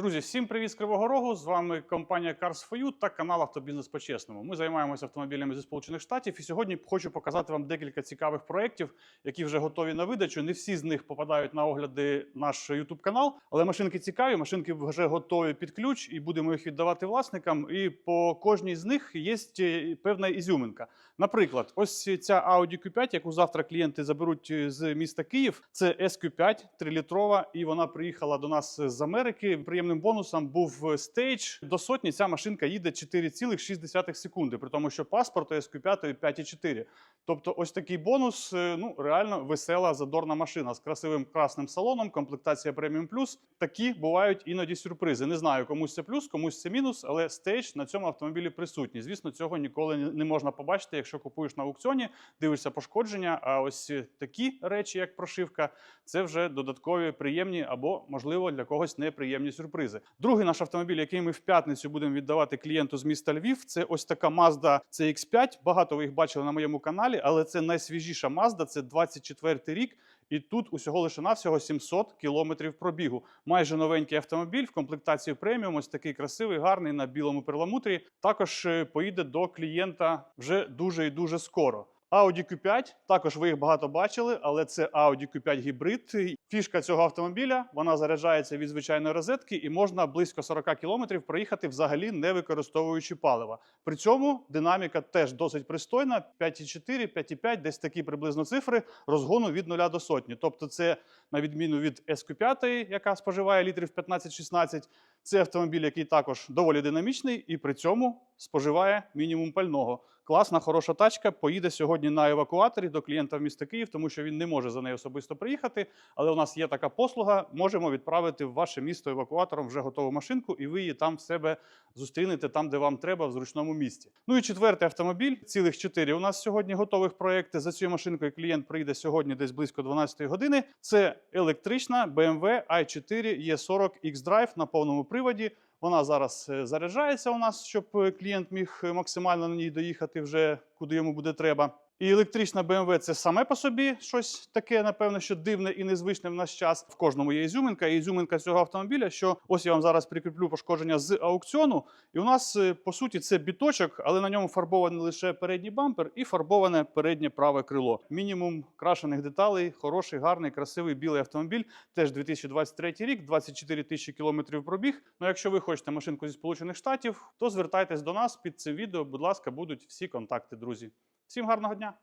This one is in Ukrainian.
Друзі, всім привіт з Кривого Рогу. З вами компанія Cars4U та канал Автобізнес по-чесному. Ми займаємося автомобілями зі Сполучених Штатів і сьогодні хочу показати вам декілька цікавих проєктів, які вже готові на видачу. Не всі з них попадають на огляди наш YouTube канал, але машинки цікаві, машинки вже готові під ключ і будемо їх віддавати власникам. І по кожній з них є е, певна ізюминка. Наприклад, ось ця Audi Q5, яку завтра клієнти заберуть е, з міста Київ. Це SQ5 3-літрова, і вона приїхала до нас з Америки. Приємним бонусом був стейдж. До сотні ця машинка їде 4,6 секунди, при тому, що паспорт у SQ5 5,4. Тобто, ось такий бонус. е, Ну реально весела задорна машина з красивим красним салоном, комплектація преміум плюс. Такі бувають іноді сюрпризи. Не знаю, комусь це плюс, комусь це мінус, але стейдж на цьому автомобілі присутній. Звісно, цього ніколи не не можна побачити, якщо купуєш на аукціоні, дивишся пошкодження. А ось такі речі, як прошивка, це вже додаткові приємні або, можливо, для когось неприємні сюрпризи. Другий наш автомобіль, який ми в п'ятницю будемо віддавати клієнту з міста Львів, це ось така Mazda CX5. Багато ви їх бачили на моєму каналі, але це найсвіжіша Mazda, це 24 рік. І тут усього лише навсього 700 кілометрів пробігу. Майже новенький автомобіль в комплектації преміум. Ось такий красивий, гарний на білому перламутрі. Також е, поїде до клієнта вже дуже і дуже скоро. Audi Q5, також ви їх багато бачили, але це Audi Q5 гібрид. Фішка цього автомобіля вона заряджається від звичайної розетки і можна близько 40 кілометрів проїхати взагалі не використовуючи палива. При цьому динаміка теж досить пристойна: 5,4, 5,5, десь такі приблизно цифри розгону від 0 до сотні. Тобто, це на відміну від SQ5, яка споживає літрів 15-16, це автомобіль, який також доволі динамічний і при цьому споживає мінімум пального. Класна, хороша тачка. Поїде сьогодні на евакуаторі до клієнта в місто Київ, тому що він не може за нею особисто приїхати. Але у нас є така послуга. Можемо відправити в ваше місто евакуатором вже готову машинку, і ви її там в себе зустрінете там, де вам треба, в зручному місці. Ну і четвертий автомобіль. Цілих чотири. У нас сьогодні готових проєкти. За цією машинкою клієнт приїде сьогодні десь близько 12 години. Це електрична BMW i4 E40 X-Drive на повному приводі. Вона зараз е, заряджається у нас, щоб е, клієнт міг е, максимально на ній доїхати вже куди йому буде треба. І електрична BMW – це саме по собі щось таке, напевно, що дивне і незвичне в наш час. В кожному є ізюминка. І ізюминка цього автомобіля, що ось я вам зараз прикріплю пошкодження з аукціону. І у нас е, по суті це біточок, але на ньому фарбований лише передній бампер і фарбоване переднє праве крило. Мінімум крашених деталей, хороший, гарний, красивий білий автомобіль. Теж 2023 рік, 24 тисячі кілометрів пробіг. Ну, якщо ви хочете машинку зі Сполучених Штатів, то звертайтесь до нас під цим відео. Будь ласка, будуть всі контакти, друзі. Всім гарного дня!